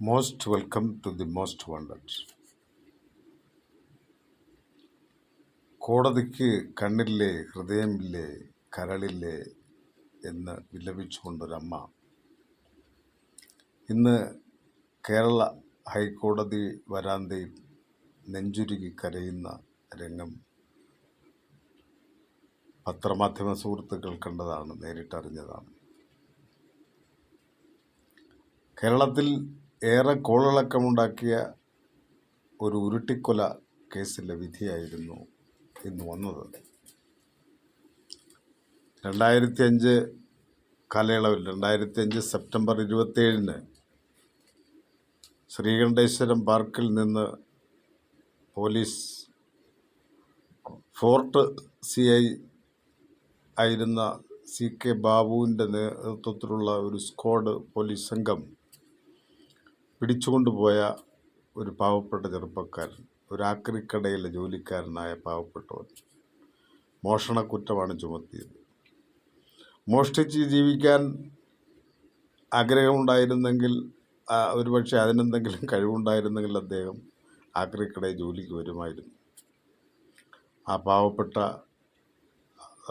Most welcome to the most wanted കോടതിക്ക് കണ്ണില്ലേ ഹൃദയമില്ലേ കരളില്ലേ എന്ന് വിലപിച്ചുകൊണ്ടൊരമ്മ. ഇന്ന് കേരള ഹൈക്കോടതി വരാന്തയിൽ നെഞ്ചുരുകി കരയുന്ന രംഗം പത്രമാധ്യമ സുഹൃത്തുക്കൾ കണ്ടതാണ് നേരിട്ടറിഞ്ഞതാണ്. കേരളത്തിൽ ഏറെ കോളിളക്കമുണ്ടാക്കിയ ഒരു ഉരുട്ടിക്കൊല കേസിലെ വിധിയായിരുന്നു ഇന്ന് വന്നത്. രണ്ടായിരത്തി അഞ്ച് കാലയളവിൽ രണ്ടായിരത്തി അഞ്ച് സെപ്റ്റംബർ ഇരുപത്തേഴിന് ശ്രീകണ്ഠേശ്വരം പാർക്കിൽ നിന്ന് പോലീസ് ഫോർട്ട് സി ഐ ആയിരുന്ന സി കെ ബാബുവിന്റെ നേതൃത്വത്തിലുള്ള ഒരു സ്ക്വാഡ് പോലീസ് സംഘം പിടിച്ചുകൊണ്ടുപോയ ഒരു പാവപ്പെട്ട ചെറുപ്പക്കാരൻ ഒരു ആക്രിക്കടയിലെ ജോലിക്കാരനായ പാവപ്പെട്ടവൻ മോഷണക്കുറ്റമാണ് ചുമത്തിയത്. മോഷ്ടിച്ച് ജീവിക്കാൻ ആഗ്രഹമുണ്ടായിരുന്നെങ്കിൽ ഒരുപക്ഷെ അതിനെന്തെങ്കിലും കഴിവുണ്ടായിരുന്നെങ്കിൽ അദ്ദേഹം ആക്രിക്കടയിൽ ജോലിക്ക് വരുമായിരുന്നു. ആ പാവപ്പെട്ട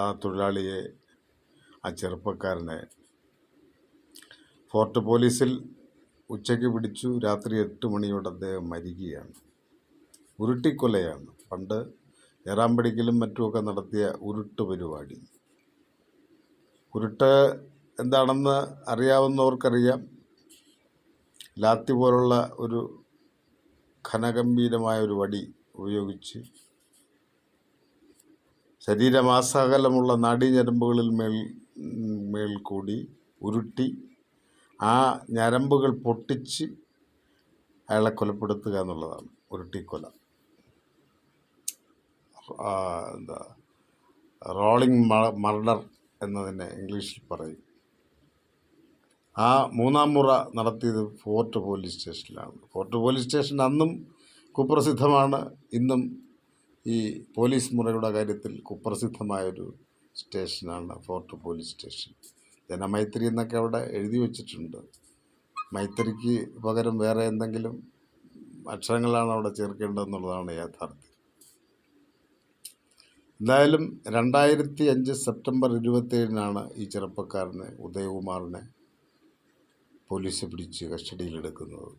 ആ തൊഴിലാളിയെ ആ ചെറുപ്പക്കാരനെ ഫോർട്ട് പോലീസിൽ ഉച്ചയ്ക്ക് പിടിച്ചു രാത്രി എട്ട് മണിയോടെ അദ്ദേഹം മരിക്കുകയാണ്. ഉരുട്ടിക്കൊലയാണ്. പണ്ട് ഏറാമ്പടിക്കലും മറ്റുമൊക്കെ നടത്തിയ ഉരുട്ട് പരിപാടി. ഉരുട്ട് എന്താണെന്ന് അറിയാവുന്നവർക്കറിയാം. ലാത്തി പോലുള്ള ഒരു ഘനഗംഭീരമായ ഒരു വടി ഉപയോഗിച്ച് ശരീരമാസകലമുള്ള നാഡീഞരമ്പുകളിൽ മേൽ മേൽ കൂടി ഉരുട്ടി ആ ഞരമ്പുകൾ പൊട്ടിച്ച് അയാളെ കൊലപ്പെടുത്തുക എന്നുള്ളതാണ്. ഒരു ആ, എന്താ റോളിംഗ് മർഡർ എന്നതിനെ ഇംഗ്ലീഷിൽ പറയും. ആ മൂന്നാം മുറ നടത്തിയത് ഫോർട്ട് പോലീസ് സ്റ്റേഷനിലാണ്. ഫോർട്ട് പോലീസ് സ്റ്റേഷൻ അന്നും കുപ്രസിദ്ധമാണ്. ഇന്നും ഈ പോലീസ് മുറയുടെ കാര്യത്തിൽ കുപ്രസിദ്ധമായൊരു സ്റ്റേഷനാണ് ഫോർട്ട് പോലീസ് സ്റ്റേഷൻ. ജനമൈത്രി എന്നൊക്കെ അവിടെ എഴുതി വച്ചിട്ടുണ്ട്. മൈത്രിക്ക് പകരം വേറെ എന്തെങ്കിലും അക്ഷരങ്ങളാണ് അവിടെ ചേർക്കേണ്ടതെന്നുള്ളതാണ് യാഥാർത്ഥ്യം. എന്തായാലും രണ്ടായിരത്തി അഞ്ച് സെപ്റ്റംബർ ഇരുപത്തേഴിനാണ് ഈ ചെറുപ്പക്കാരനെ ഉദയകുമാറിനെ പോലീസ് പിടിച്ച് കസ്റ്റഡിയിലെടുക്കുന്നത്.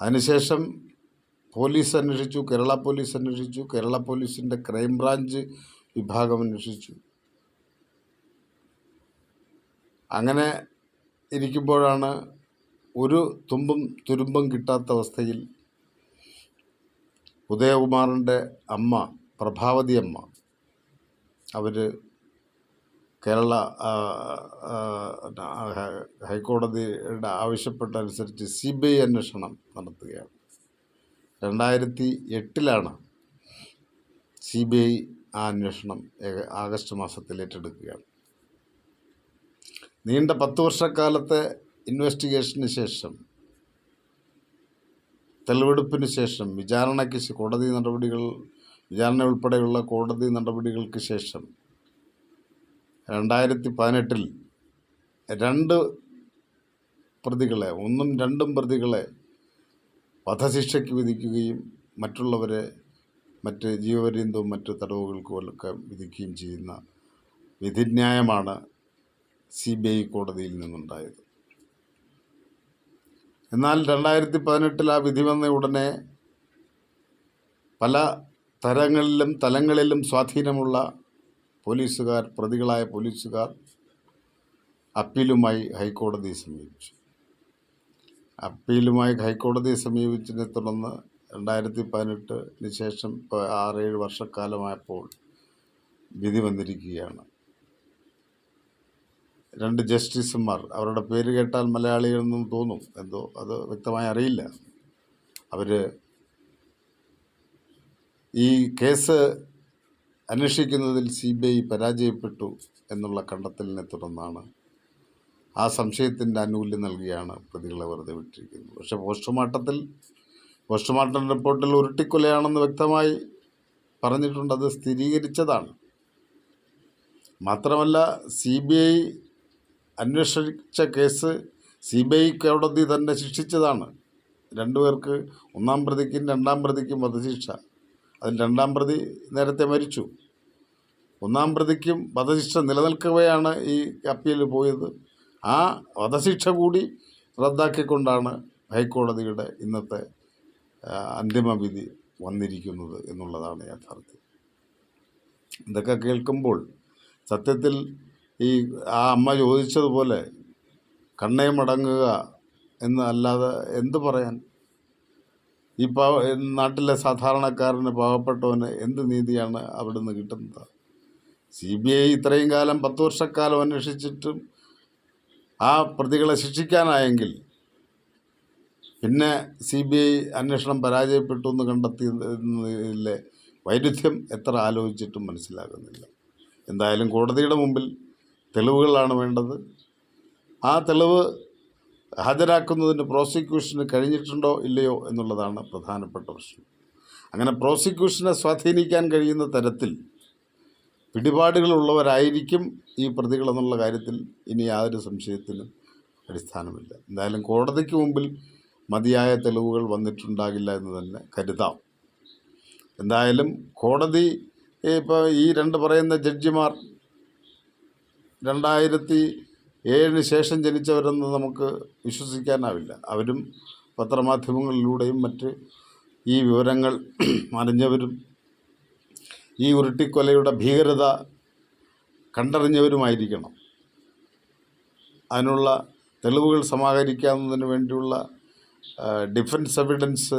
അതിനുശേഷം പോലീസ് അന്വേഷിച്ചു കേരള പോലീസ് അന്വേഷിച്ചു കേരള പോലീസിന്റെ ക്രൈംബ്രാഞ്ച് വിഭാഗം അന്വേഷിച്ചു. അങ്ങനെ ഇരിക്കുമ്പോഴാണ് ഒരു തുമ്പും തുരുമ്പും കിട്ടാത്ത അവസ്ഥയിൽ ഉദയകുമാറിന്റെ അമ്മ പ്രഭാവതി അമ്മ അവർ കേരള ഹൈക്കോടതിയുടെ ആവശ്യപ്പെട്ടനുസരിച്ച് സി ബി ഐ അന്വേഷണം നടത്തുകയാണ്. രണ്ടായിരത്തി എട്ടിലാണ് സി ബി ഐ ആ അന്വേഷണം ആഗസ്റ്റ് മാസത്തിൽ ഏറ്റെടുക്കുകയാണ്. നീണ്ട പത്ത് വർഷക്കാലത്തെ ഇൻവെസ്റ്റിഗേഷന് ശേഷം തെളിവെടുപ്പിന് ശേഷം വിചാരണയ്ക്ക് കോടതി നടപടികൾ വിചാരണ ഉൾപ്പെടെയുള്ള കോടതി നടപടികൾക്ക് ശേഷം രണ്ടായിരത്തി പതിനെട്ടിൽ രണ്ട് പ്രതികളെ ഒന്നും രണ്ടും പ്രതികളെ വധശിക്ഷയ്ക്ക് വിധിക്കുകയും മറ്റുള്ളവരെ മറ്റ് ജീവപര്യന്തവും മറ്റ് തടവുകൾക്കും ഒക്കെ വിധിക്കുകയും ചെയ്യുന്ന വിധിന്യായമാണ് സി ബി ഐ കോടതിയിൽ നിന്നുണ്ടായത്. എന്നാൽ രണ്ടായിരത്തി പതിനെട്ടിൽ ആ വിധി വന്ന ഉടനെ പല തരങ്ങളിലും തലങ്ങളിലും സ്വാധീനമുള്ള പോലീസുകാർ പ്രതികളായ പോലീസുകാർ അപ്പീലുമായി ഹൈക്കോടതിയെ സമീപിച്ചു. അപ്പീലുമായി ഹൈക്കോടതിയെ സമീപിച്ചതിനെ തുടർന്ന് രണ്ടായിരത്തി പതിനെട്ടിന് ശേഷം ആറേഴ് വർഷക്കാലമായപ്പോൾ വിധി വന്നിരിക്കുകയാണ്. രണ്ട് ജസ്റ്റിസുമാർ. അവരുടെ പേര് കേട്ടാൽ മലയാളികളെന്നും തോന്നും. എന്തോ അത് വ്യക്തമായി അറിയില്ല. അവർ ഈ കേസ് അന്വേഷിക്കുന്നതിൽ സി ബി ഐ പരാജയപ്പെട്ടു എന്നുള്ള കണ്ടെത്തലിനെ തുടർന്നാണ് ആ സംശയത്തിന്റെ ആനുകൂല്യം നൽകിയാണ് പ്രതികളെ വെറുതെ വിട്ടിരിക്കുന്നത്. പക്ഷേ പോസ്റ്റ്മോർട്ടത്തിൽ പോസ്റ്റ്മോർട്ടം റിപ്പോർട്ടിൽ ഉരുട്ടിക്കൊലയാണെന്ന് വ്യക്തമായി പറഞ്ഞിട്ടുണ്ട്. അത് സ്ഥിരീകരിച്ചതാണ്. മാത്രമല്ല സി ബി ഐ അന്വേഷിച്ച കേസ് സി ബി ഐ കോടതി തന്നെ ശിക്ഷിച്ചതാണ്. രണ്ടുപേർക്ക് ഒന്നാം പ്രതിക്കും രണ്ടാം പ്രതിക്കും വധശിക്ഷ. അതിൽ രണ്ടാം പ്രതി നേരത്തെ മരിച്ചു. ഒന്നാം പ്രതിക്കും വധശിക്ഷ നിലനിൽക്കവെയാണ് ഈ അപ്പീൽ പോയത്. ആ വധശിക്ഷ കൂടി റദ്ദാക്കിക്കൊണ്ടാണ് ഹൈക്കോടതിയുടെ ഇന്നത്തെ അന്തിമവിധി അന്തിമ വിധി വന്നിരിക്കുന്നത് എന്നുള്ളതാണ് യാഥാർത്ഥ്യം. ഇതൊക്കെ കേൾക്കുമ്പോൾ സത്യത്തിൽ ഈ ആ അമ്മ ചോദിച്ചതുപോലെ കണ്ണേ മടങ്ങുക എന്ന് അല്ലാതെ എന്ത് പറയാൻ? ഈ പാവ നാട്ടിലെ സാധാരണക്കാരന് പാവപ്പെട്ടവന് എന്ത് നീതിയാണ് അവിടെ നിന്ന് കിട്ടുന്നത്? സി ബി ഐ ഇത്രയും കാലം പത്ത് വർഷക്കാലം അന്വേഷിച്ചിട്ടും ആ പ്രതികളെ ശിക്ഷിക്കാനായെങ്കിൽ പിന്നെ സി ബി ഐ അന്വേഷണം പരാജയപ്പെട്ടു എന്ന് കണ്ടെത്തിയതിലെ വൈരുദ്ധ്യം എത്ര ആലോചിച്ചിട്ടും മനസ്സിലാകുന്നില്ല. എന്തായാലും കോടതിയുടെ മുമ്പിൽ തെളിവുകളാണ് വേണ്ടത്. ആ തെളിവ് ഹാജരാക്കുന്നതിന് പ്രോസിക്യൂഷന് കഴിഞ്ഞിട്ടുണ്ടോ ഇല്ലയോ എന്നുള്ളതാണ് പ്രധാനപ്പെട്ട പ്രശ്നം. അങ്ങനെ പ്രോസിക്യൂഷനെ സ്വാധീനിക്കാൻ കഴിയുന്ന തരത്തിൽ പിടിപാടുകളുള്ളവരായിരിക്കും ഈ പ്രതികളെന്നുള്ള കാര്യത്തിൽ ഇനി യാതൊരു സംശയത്തിനും അടിസ്ഥാനമില്ല. എന്തായാലും കോടതിക്ക് മുമ്പിൽ മതിയായ തെളിവുകൾ വന്നിട്ടുണ്ടാകില്ല എന്ന് തന്നെ കരുതാം. എന്തായാലും കോടതി ഇപ്പോൾ ഈ രണ്ട് പറയുന്ന ജഡ്ജിമാർ രണ്ടായിരത്തി ഏഴിന് ശേഷം ജനിച്ചവരെന്ന് നമുക്ക് വിശ്വസിക്കാനാവില്ല. അവരും പത്രമാധ്യമങ്ങളിലൂടെയും മറ്റ് ഈ വിവരങ്ങൾ അറിഞ്ഞവരും ഈ ഉരുട്ടിക്കൊലയുടെ ഭീകരത കണ്ടറിഞ്ഞവരുമായിരിക്കണം. അതിനുള്ള തെളിവുകൾ സമാഹരിക്കാവുന്നതിന് വേണ്ടിയുള്ള ഡിഫൻസ് എവിഡൻസ്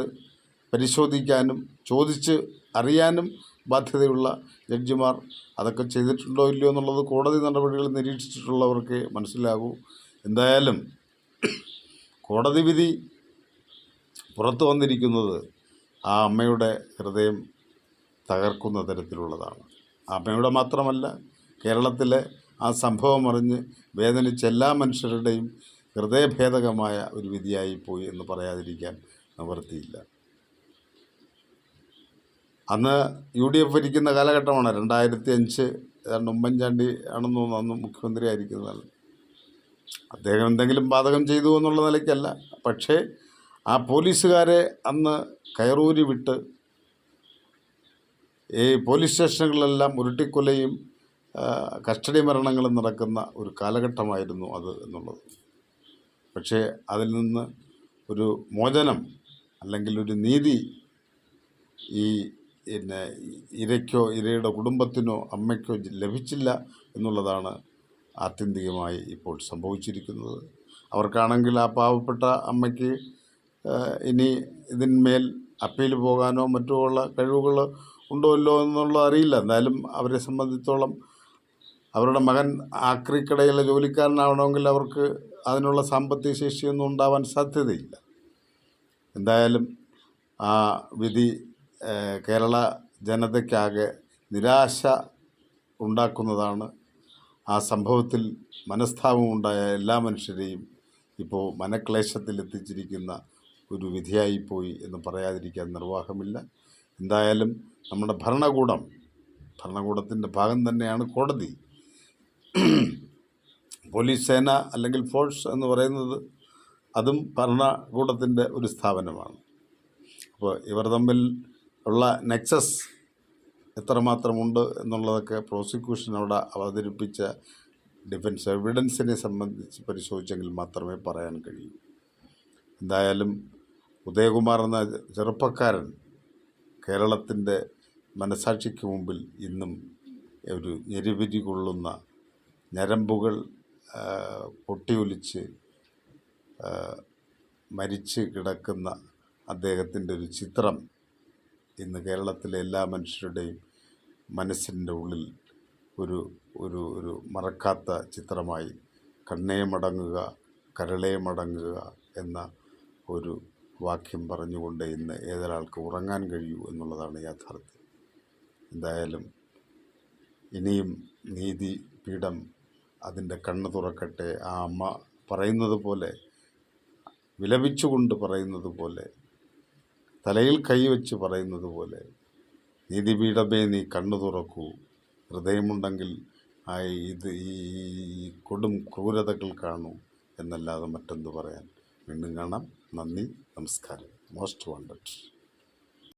പരിശോധിക്കാനും ചോദിച്ച് അറിയാനും ബാധ്യതയുള്ള ജഡ്ജിമാർ അതൊക്കെ ചെയ്തിട്ടുണ്ടോ ഇല്ലയോ എന്നുള്ളത് കോടതി നടപടികൾ നിരീക്ഷിച്ചിട്ടുള്ളവർക്ക് മനസ്സിലാകൂ. എന്തായാലും കോടതി വിധി പുറത്തു വന്നിരിക്കുന്നത് ആ അമ്മയുടെ ഹൃദയം തകർക്കുന്ന തരത്തിലുള്ളതാണ്. അമ്മയുടെ മാത്രമല്ല കേരളത്തിലെ ആ സംഭവം അറിഞ്ഞ് വേദനിച്ച എല്ലാ മനുഷ്യരുടെയും ഹൃദയഭേദകമായ ഒരു വിധിയായി പോയി എന്ന് പറയാതിരിക്കാൻ നിവൃത്തിയില്ല അന്ന് യു ഡി എഫ് ഭരിക്കുന്ന കാലഘട്ടമാണ്. രണ്ടായിരത്തി അഞ്ച് ഏതാണ്ട് ഉമ്മൻചാണ്ടി ആണെന്ന് തോന്നുന്നു അന്ന് മുഖ്യമന്ത്രി ആയിരിക്കുന്നത് അദ്ദേഹം എന്തെങ്കിലും ബാധകം ചെയ്തു എന്നുള്ള നിലയ്ക്കല്ല. പക്ഷേ ആ പോലീസുകാരെ അന്ന് കയറൂരി വിട്ട് ഈ പോലീസ് സ്റ്റേഷനുകളിലെല്ലാം ഉരുട്ടിക്കൊലയും കസ്റ്റഡി മരണങ്ങളും നടക്കുന്ന ഒരു കാലഘട്ടമായിരുന്നു അത് എന്നുള്ളത്. പക്ഷേ അതിൽ നിന്ന് ഒരു മോചനം അല്ലെങ്കിൽ ഒരു നീതി ഈ പിന്നെ ഇരയ്ക്കോ ഇരയുടെ കുടുംബത്തിനോ അമ്മയ്ക്കോ ലഭിച്ചില്ല എന്നുള്ളതാണ് ആത്യന്തികമായി ഇപ്പോൾ സംഭവിച്ചിരിക്കുന്നത്. അവർക്കാണെങ്കിൽ ആ പാവപ്പെട്ട അമ്മയ്ക്ക് ഇനി ഇതിന്മേൽ അപ്പീൽ പോകാനോ മറ്റോ ഉള്ള കഴിവുകൾ ഉണ്ടോ ഇല്ലോ എന്നുള്ളത് അറിയില്ല. എന്നാലും അവരെ സംബന്ധിച്ചോളം അവരുടെ മകൻ ആക്രിക്കടയിലെ ജോലിക്കാരനാവണമെങ്കിൽ അവർക്ക് അതിനുള്ള സാമ്പത്തിക ശേഷിയൊന്നും ഉണ്ടാവാൻ സാധ്യതയില്ല. എന്തായാലും ആ വിധി കേരള ജനതയ്ക്കാകെ നിരാശ ഉണ്ടാക്കുന്നതാണ് ആ സംഭവത്തിൽ മനസ്താപമുണ്ടായ എല്ലാ മനുഷ്യരെയും ഇപ്പോൾ മനക്ലേശത്തിലെത്തിച്ചിരിക്കുന്ന ഒരു വിധിയായിപ്പോയി എന്ന് പറയാതിരിക്കാൻ നിർവാഹമില്ല. എന്തായാലും നമ്മുടെ ഭരണകൂടം ഭരണകൂടത്തിന്റെ ഭാഗം തന്നെയാണ് കോടതി. പോലീസ് സേന അല്ലെങ്കിൽ ഫോഴ്സ് എന്ന് പറയുന്നത് അതും ഭരണകൂടത്തിന്റെ ഒരു സ്ഥാപനമാണ്. അപ്പോൾ ഇവർ തമ്മിൽ ഉള്ള നെക്സസ് എത്രമാത്രമുണ്ട് എന്നുള്ളതൊക്കെ പ്രോസിക്യൂഷൻ അവിടെ അവതരിപ്പിച്ച ഡിഫൻസ് എവിഡൻസിനെ സംബന്ധിച്ച് പരിശോധിച്ചെങ്കിൽ മാത്രമേ പറയാൻ കഴിയൂ. എന്തായാലും ഉദയകുമാർ എന്ന ചെറുപ്പക്കാരൻ കേരളത്തിന്റെ മനസാക്ഷിക്ക് മുമ്പിൽ ഇന്നും ഒരു ഞെരുവിരി കൊള്ളുന്ന ഞരമ്പുകൾ പൊട്ടിയൊലിച്ച് മരിച്ച് കിടക്കുന്ന അദ്ദേഹത്തിന്റെ ഒരു ചിത്രം ഇന്ന് കേരളത്തിലെ എല്ലാ മനുഷ്യരുടെയും മനസ്സിന്റെ ഉള്ളിൽ ഒരു ഒരു ഒരു മറക്കാത്ത ചിത്രമായി കണ്ണേ മടങ്ങുക കരളേ മടങ്ങുക എന്ന ഒരു വാക്യം പറഞ്ഞുകൊണ്ട് ഇന്ന് ഏതൊരാൾക്ക് ഉറങ്ങാൻ കഴിയൂ എന്നുള്ളതാണ് യാഥാർത്ഥ്യം. എന്തായാലും ഇനിയും നീതി പീഠം അതിന്റെ കണ്ണ് തുറക്കട്ടെ. ആ അമ്മ പറയുന്നത് പോലെ വിലപിച്ചുകൊണ്ട് പറയുന്നത് പോലെ തലയിൽ കൈവച്ച് പറയുന്നത് പോലെ നീതിപീഠമേ നീ കണ്ണു തുറക്കൂ. ഹൃദയമുണ്ടെങ്കിൽ ആ ഇത് ഈ കൊടും ക്രൂരതകൾ കാണൂ എന്നല്ലാതെ മറ്റെന്ത് പറയാൻ? വീണ്ടും കാണാം. നന്ദി നമസ്കാരം. Most wanted.